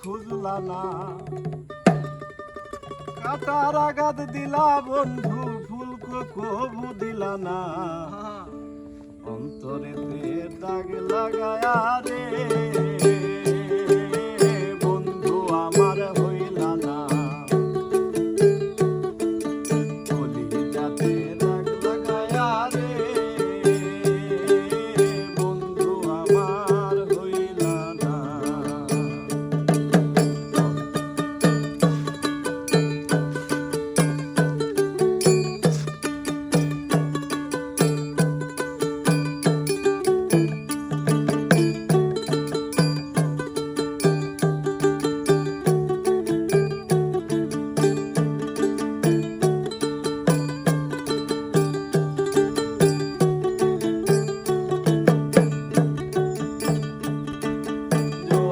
খুঁজলা না কাটার আঘাত দিলা বন্ধু ফুল কবু দিলা না। অন্তরেতে দাগ লাগায়া রে।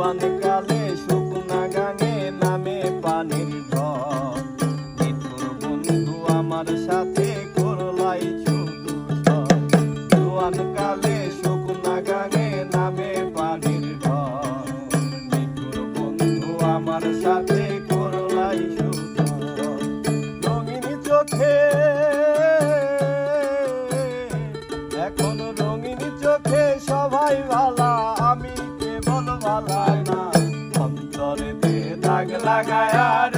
জোয়ান কালে শুকনা নামে পানির ঢল। বন্ধু আমার সাথে Jaya